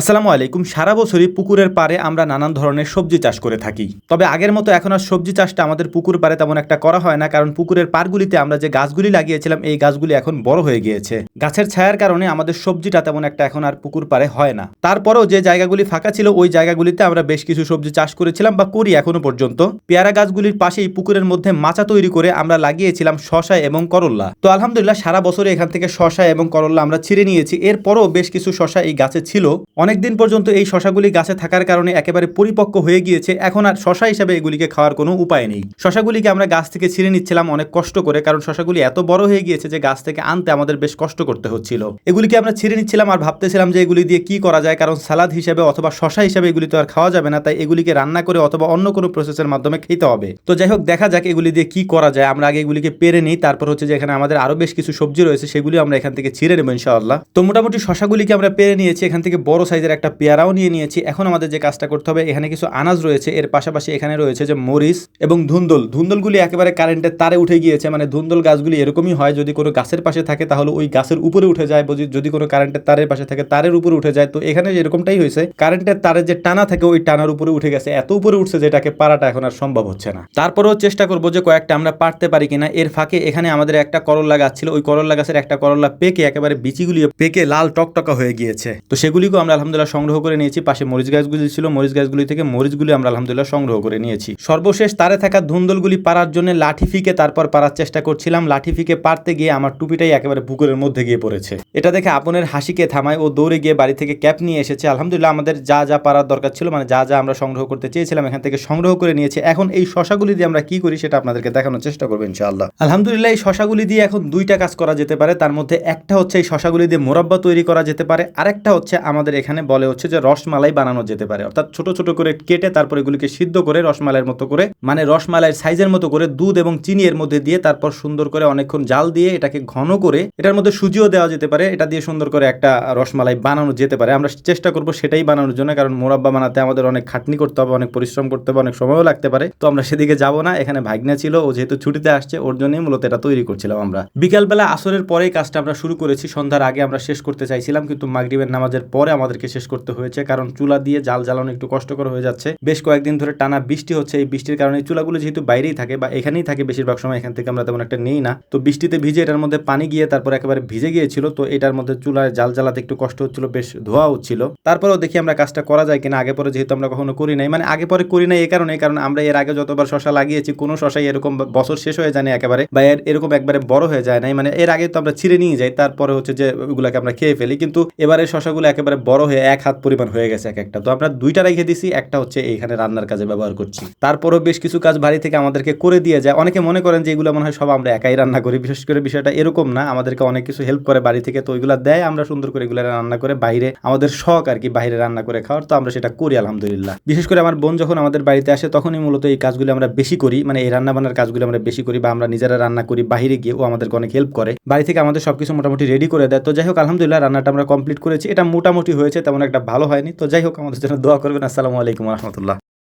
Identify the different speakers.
Speaker 1: আসসালামু আলাইকুম। সারা বছরই পুকুরের পাড়ে আমরা নানান ধরনের সবজি চাষ করে থাকি। তবে আগের মতো এখন আর সবজি চাষটা আমাদের পুকুর পাড়ে তেমন একটা করা হয় না, কারণ পুকুরের পাড়গুলিতে আমরা যে গাছগুলি লাগিয়েছিলাম, এই গাছগুলি এখন বড় হয়ে গিয়েছে। গাছের ছায়ার কারণে আমাদের সবজিটা তেমন একটা এখন আর পুকুর পাড়ে হয় না। তারপরেও যে জায়গাগুলি ফাঁকা ছিল, ওই জায়গাগুলিতে আমরা বেশ কিছু সবজি চাষ করেছিলাম বা করি এখনও পর্যন্ত। পেয়ারা গাছগুলির পাশেই পুকুরের মধ্যে মাচা তৈরি করে আমরা লাগিয়েছিলাম শশা এবং করল্লা। তো আলহামদুলিল্লাহ, সারা বছরে এখান থেকে শশা এবং করল্লা আমরা ছিঁড়ে নিয়েছি। এরপরও বেশ কিছু শশা এই গাছে ছিল। অনেকদিন পর্যন্ত এই শশাগুলি গাছে থাকার কারণে একেবারে পরিপক্ক হয়ে গিয়েছে। এখন আর শশা হিসাবে এগুলিকে খাওয়ার কোনো উপায় নেই। শশাগুলিকে আমরা গাছ থেকে ছিঁড়ে নিচ্ছিলাম অনেক কষ্ট করে, কারণ শশাগুলি এত বড় হয়ে গিয়েছে যে গাছ থেকে আনতে আমাদের বেশ কষ্ট করতে হচ্ছিল। এগুলিকে আমরা ছিঁড়ে নিচ্ছিলাম আর ভাবতেছিলাম যে এগুলি দিয়ে কি করা যায়, কারণ সালাদ হিসেবে অথবা শশা হিসেবে এগুলি তো আর খাওয়া যাবে না, তাই এগুলিকে রান্না করে অথবা অন্য কোনো প্রসেসের মাধ্যমে খেতে হবে। তো যাই হোক, দেখা যাক এগুলি দিয়ে কি করা যায়। আমরা আগে এগুলিকে পেরে নিই, তারপর হচ্ছে যে এখানে আমাদের আরও বেশ কিছু সবজি রয়েছে সেগুলি আমরা এখান থেকে ছিঁড়ে নেব ইনশাআল্লাহ। তো মোটামুটি শশাগুলিকে আমরা পেরে নিয়েছি, এখান থেকে বড় সাইজের একটা পেয়ারাও নিয়ে নিয়েছি। এখন আমাদের যে কাজটা করতে হবে, এখানে কিছু আনাজ রয়েছে। এর পাশাপাশি এখানে রয়েছে যে মরিচ এবং ধুন্দল। ধুন্দলগুলি একেবারে কারেন্টের তারে উঠে গিয়েছে মানে ধুন্দল গাছগুলি এরকমই হয়, যদি কোনো গাছের পাশে থাকে তাহলে ওই গাছের উপরে উঠে যায় যদি কোনো কারেন্টের তারের পাশে থাকে তারের উপরে উঠে যায়। তো এখানে এরকমটাই হয়েছে, কারেন্টের তারের যে টানা থাকে ওই টানার উপরে উঠে গেছে। এত উপরে উঠছে যেটাকে পারাটা এখন আর সম্ভব হচ্ছে না। তারপরেও চেষ্টা করব যে কয়েকটা আমরা পারতে পারি কিনা। এর ফাঁকে এখানে আমাদের একটা করল্লা গাছ ছিল। ওই করল্লা গাছের একটা করল্লা পেকে একেবারে বিচিগুলি পেকে লাল টকটকা হয়ে গিয়েছে। তো সেগুলিকেও আমরা আলহামদুলিল্লাহ সংগ্রহ করে নিয়েছি। পাশে মরিচ গাছগুলি ছিল। মরিচ গাছগুলি থেকে মরিচগুলি আমরা আলহামদুলিল্লাহ সংগ্রহ করে নিয়েছি। সর্বশেষ তারে থাকা ধুন্দলগুলি পারার জন্য লাঠি ফিকে তারপর পারার চেষ্টা করছিলাম। লাঠি ফিকে পারতে গিয়ে আমার টুপিটাই একেবারে পুকুরের মধ্যে গিয়ে পড়েছে। এটা দেখে আপনের হাসিকে থামায় ও দৌড়ে গিয়ে বাড়ি থেকে ক্যাপ নিয়ে এসেছে। আলহামদুলিল্লাহ আমাদের যা যা পারার দরকার ছিল মানে যা যা আমরা সংগ্রহ করতে চেয়েছিলাম, এখান থেকে সংগ্রহ করে নিয়েছি। এখন এই শশাগুলি দিয়ে আমরা কি করি সেটা আপনাদেরকে দেখানোর চেষ্টা করব ইনশাআল্লাহ। আলহামদুলিল্লাহ এই শশাগুলি দিয়ে এখন দুইটা কাজ করা যেতে পারে। তার মধ্যে একটা হচ্ছে এই শশাগুলি দিয়ে মোরাব্বা তৈরি করা যেতে পারে। আরেকটা হচ্ছে আমাদের এখানে বলে হচ্ছে যে রসমালাই বানানো যেতে পারে। অর্থাৎ ছোট ছোট করে কেটে তারপর এগুলিকে সিদ্ধ করে রসমালাইয়ের মতো করে মানে রসমালাইয়ের সাইজের মতো করে দুধ এবং চিনি এর মধ্যে দিয়ে তারপর সুন্দর করে অনেকক্ষণ জাল দিয়ে এটাকে ঘন করে, এটার মধ্যে সুজিও দেওয়া যেতে পারে, এটা দিয়ে সুন্দর করে একটা রসমালাই বানানো যেতে পারে। আমরা চেষ্টা করব সেটাই বানানোর জন্য, কারণ মোরাব্বা বানাতে আমাদের অনেক খাটনি করতে হবে, অনেক পরিশ্রম করতে হবে, অনেক সময়ও লাগতে পারে। তো আমরা সেদিকে যাব না, এখানে ভাগনা ছিল, ও যেহেতু ছুটিতে আসছে, ওর জন্যই মূলত এটা তৈরি করছিলাম আমরা। বিকালবেলা আসরের পরেই কাজটা আমরা শুরু করেছি, সন্ধ্যার আগে আমরা শেষ করতে চাইছিলাম, কিন্তু মাগরিবের নামাজের পরে আমাদেরকে শেষ করতে হয়েছে। কারণ চুলা দিয়ে জাল জ্বালানো একটু কষ্টকর হয়ে যাচ্ছে। বেশ কয়েকদিন ধরে টানা বৃষ্টি হচ্ছে। এই বৃষ্টির কারণে চুলাগুলো যেহেতু বাইরেই থাকে বা এখানেই থাকে, বেশিরভাগ সময় এখান থেকে আমরা তেমন একটা নেই না। তো বৃষ্টিতে ভিজে এটার মধ্যে পানি গিয়ে তারপর একেবারে ভিজে গিয়েছিল। তো এটার মধ্যে চুলায় জাল জ্বালাতে একটু কষ্ট হচ্ছিল, বেশ ধোয়া হচ্ছিল। তারপরেও দেখি আমরা কাজটা করা যায় কিনা। আগে পরে যেহেতু আমরা কখনো করি নাই। মানে আগে পরে করি নাই এই কারণে। কারণ আমরা এর আগে যতবার শশা লাগিয়েছি, কোনো শশাই এরকম বছর শেষ হয়ে যায় না একেবারে। বা এর এরকম একবারে বড় হয়ে যায় নাই। মানে এর আগে তো আমরা ছিঁড়ে নিয়ে যাই। তারপরে হচ্ছে যে ওগুলাকে আমরা খেয়ে ফেলি। কিন্তু এবারে শশাগুলো একেবারে বড় হয়ে এক হাত পরিমাণ হয়ে গেছে এক একটা। তো আমরা দুইটা রেখে দিছি, একটা হচ্ছে এইখানে রান্নার কাজে ব্যবহার করছি। তারপরও বেশ কিছু কাজ বাড়ি থেকে আমাদেরকে করে দিয়ে যায়। অনেকে মনে করেন যে এগুলো মনে হয় সব আমরা একাই রান্না করি, বিশেষ করে বিষয়টা এরকম না। আমাদেরকে অনেক কিছু হেল্প করে বাড়ি থেকে, তো ওইগুলো দেয়। আমরা সুন্দর করে এগুলো রান্না করে বাইরে আমাদের শখ আর কি বাইরে রান্না করে খাওয়ার, তো আমরা সেটা করি আলহামদুলিল্লাহ। বিশেষ করে আমার বোন যখন আমাদের বাড়িতে আসে, তখনই মূলত এই কাজগুলো আমরা বেশি করি। মানে এই রান্না বান্নার কাজগুলো আমরা বেশি করি বা আমরা নিজেরা রান্না করি, বাইরে গিয়ে ও আমাদেরকে অনেক হেল্প করে। বাড়ি থেকে আমাদের সবকিছু মোটামুটি রেডি করে দেয়। তো যাই হোক, আলহামদুলিল্লাহ রান্নাটা আমরা কমপ্লিট করেছি। এটা মোটামুটি হয়েছে তেমন একটা ভালো হয়নি। তো যাই হোক আমাদের জন্য দোয়া করবেন। আসসালামু আলাইকুম রহমতুল্লাহ।